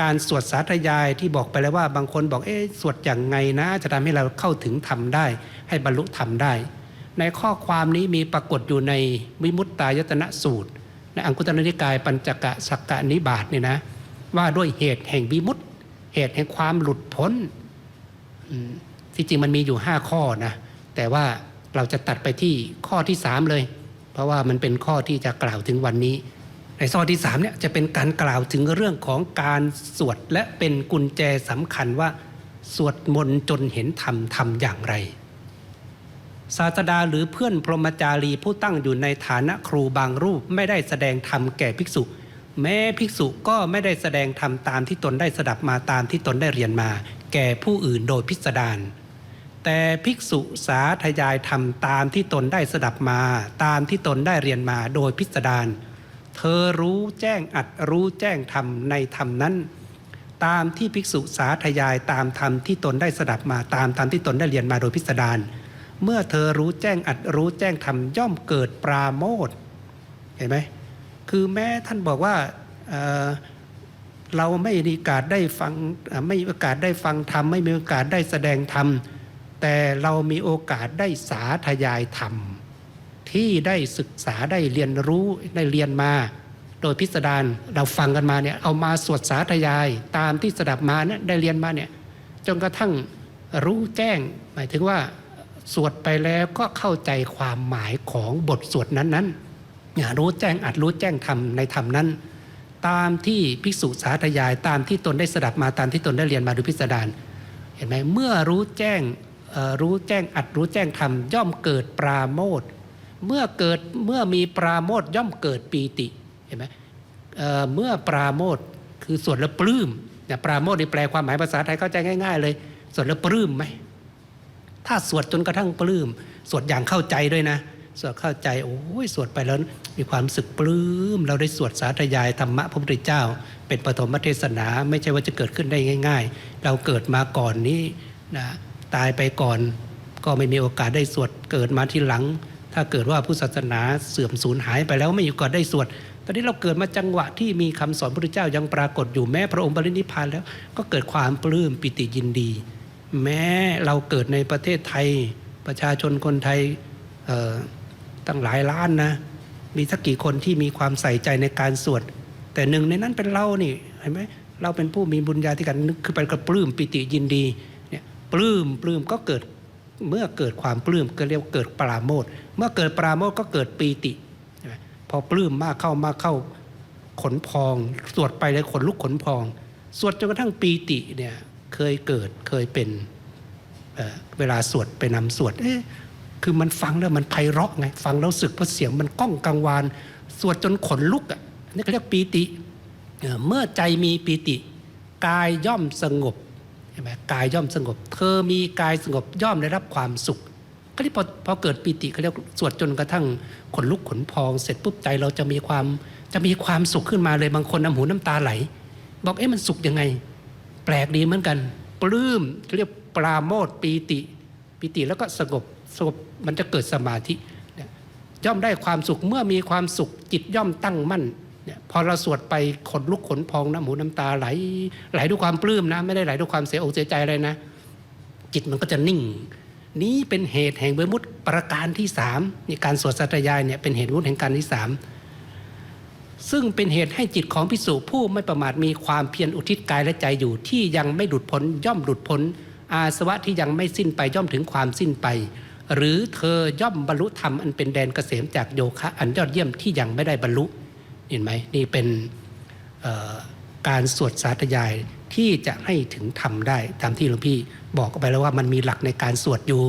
การสวดสาธยายที่บอกไปแล้วว่าบางคนบอกเอ๊ะสวดอย่างไงนะ จะทำให้เราเข้าถึงธรรมได้ ให้บรรลุธรรมได้ ในข้อความนี้มีปรากฏอยู่ในวิมุตตายตนะสูตร ในอังคุตรนิกายปัญจกะสักกะนิบาตเนี่ยนะ ว่าด้วยเหตุแห่งวิมุตติเหตุแห่งความหลุดพ้นที่จริงมันมีอยู่ 5 ข้อนะแต่ว่าเราจะตัดไปที่ข้อที่ 3 เลย เพราะว่ามันเป็นข้อที่จะกล่าวถึงวันนี้ ในข้อที่3เนี่ยจะเป็นการกล่าวถึงเรื่องของการสวดและเป็นกุญแจสำคัญว่า สวดมนต์จนเห็นธรรมทำอย่างไร ศาสดาหรือเพื่อนพรหมจารีผู้ตั้งอยู่ในฐานะครูบางรูปไม่ได้แสดงธรรมแก่ภิกษุ แม้ภิกษุก็ไม่ได้แสดงธรรมตามที่ตนได้สดับมาตามที่ตนได้เรียนมา แก่ผู้อื่นโดยพิสดารแต่ภิกษุสาธยายธรรมตามที่ตนได้สดับมา ตามที่ตนได้เรียนมาโดยพิสดาร เธอรู้แจ้งอัดรู้แจ้งธรรมในธรรมนั้น ตามที่ภิกษุสาธยายตามธรรมที่ตนได้สดับมาตามธรรมที่ตนได้เรียนมาโดยพิสดารเมื่อเธอรู้แจ้งอัดรู้แจ้งธรรมย่อมเกิดปราโมทเห็นไหมคือแม้ท่านบอกว่าเเราไม่มีโอกาสได้ฟังไม่มีโอกาสได้ฟังธรรมไม่มีโอกาสได้แสดงธรรมแต่เรามีโอกาสได้สาธยายธรรม ที่ได้ศึกษาได้เรียนรู้ได้เรียนมา โดยพิสดารเราฟังกันมาเนี่ยเอามาสวดสาธยาย ตามที่สดับมาเนี่ยได้เรียนมาเนี่ยจนกระทั่งรู้แจ้ง หมายถึงว่าสวดไปแล้วก็เข้าใจความหมายของบทสวดนั้นๆเนี่ยรู้แจ้งอัดรู้แจ้งธรรมในธรรมนั้น ตามที่ภิกษุสาธยาย ตามที่ตนได้สดับมาตามที่ตนได้เรียนมาโดยพิสดารเห็นไหมเมื่อรู้แจ้งรู้แจ้งอัดรู้แจ้งธรรมย่อมเกิดปราโมท เมื่อเกิดเมื่อมีปราโมทย่อมเกิดปีติเห็นไหมเเมื่อปราโมทคือสวดแล้วปลื้มนี่ยปราโมทย์นี่แปลความหมายภาษาไทยเข้าใจง่ายๆ เลยสวดแล้วปลื้มไหมถ้าสวดจนกระทั่งปลื้มสวดอย่างเข้าใจด้วยนะสวดเข้าใจโอ้ยสวดไปแล้วมีความสึกปลื้มเราได้สวดสาธยายธรรมะพระพุทธเจ้า เป็นปฐมเทศนา ไม่ใช่ว่าจะเกิดขึ้นได้ง่าย ๆ เราเกิดมาก่อนนี้นะตายไปก่อน ก็ไม่มีโอกาสได้สวดเกิดมาทีหลัง ถ้าเกิดว่าพุทธศาสนาเสื่อมสูญหายไปแล้วไม่มีโอกาสได้สวดตอนนี้เราเกิดมาจังหวะที่มีคำสอนพระพุทธเจ้ายังปรากฏอยู่แม้พระองค์ปรินิพพานแล้วก็เกิดความปลื้มปิติยินดี แม้เราเกิดในประเทศไทย ประชาชนคนไทยตั้งหลายล้านนะ มีสักกี่คนที่มีความใส่ใจในการสวด แต่หนึ่งในนั้นเป็นเรานี่เห็นไหมเราเป็นผู้มีบุญญาธิการนึกคือไปกระปลื้มปิติยินดีเนี่ยปลื้มปลื้มก็เกิด เมื่อเกิดความปลื้มก็เรียกเกิดปราโมทเมื่อเกิดปราโมทก็เกิดปีติ พอปลื้มมากเข้ามากเข้าขนพอง สวดไปเลยขนลุกขนพอง สวดจนกระทั่งปีติเนี่ยเคยเกิดเคยเป็นเเวลาสวดไปนำสวดเอ๊ะคือมันฟังแล้วมันไพเราะไงฟังแล้วสึกเพราะเสียงมันก้องกังวาน สวดจนขนลุกอะนี่เขาเรียกปีติเเมื่อใจมีปีติ กายย่อมสงบ เห็นไหมกายย่อมสงบ เธอมีกายสงบย่อมได้รับความสุข ก็ที่พอพอเกิดปีติเขาเรียกสวดจนกระทั่งขนลุกขนพองเสร็จปุ๊บใจเราจะมีความจะมีความสุขขึ้นมาเลยบางคนน้ำหูน้ำตาไหล บอกเอ๊ะมันสุขยังไง แปลกดีเหมือนกัน ปลื้มเขาเรียกปราโมทปีติปีติแล้วก็สงบสงบมันจะเกิดสมาธิย่อมได้ความสุขเมื่อมีความสุขจิตย่อมตั้งมั่น เนี่ยพอเราสวดไปขนลุกขนพองน้ำหูน้ำตาไหลไหลด้วยความปลื้มนะ ไม่ได้ไหลด้วยความเสียอกเสียใจอะไรนะ จิตมันก็จะนิ่ง นี้เป็นเหตุแห่งเวมุติประการที่สามนี่การสวดสัตยายเนี่ยเป็นเหตุวุฒิแห่งการที่สามซึ่งเป็นเหตุให้จิตของพิสุผู้ไม่ประมาทมีความเพียรอุทิศกายและใจอยู่ที่ยังไม่หลุดพ้นย่อมหลุดพ้น อาสวะที่ยังไม่สิ้นไปย่อมถึงความสิ้นไป หรือเธอย่อมบรรลุธรรมอันเป็นแดนเกษมจากโยคะอันยอดเยี่ยมที่ยังไม่ได้บรรลุ เห็นไหมนี่เป็นการสวดสาธยายที่จะให้ถึงทำได้ตามที่หลวงพี่บอกไปแล้วว่ามันมีหลักในการสวดอยู่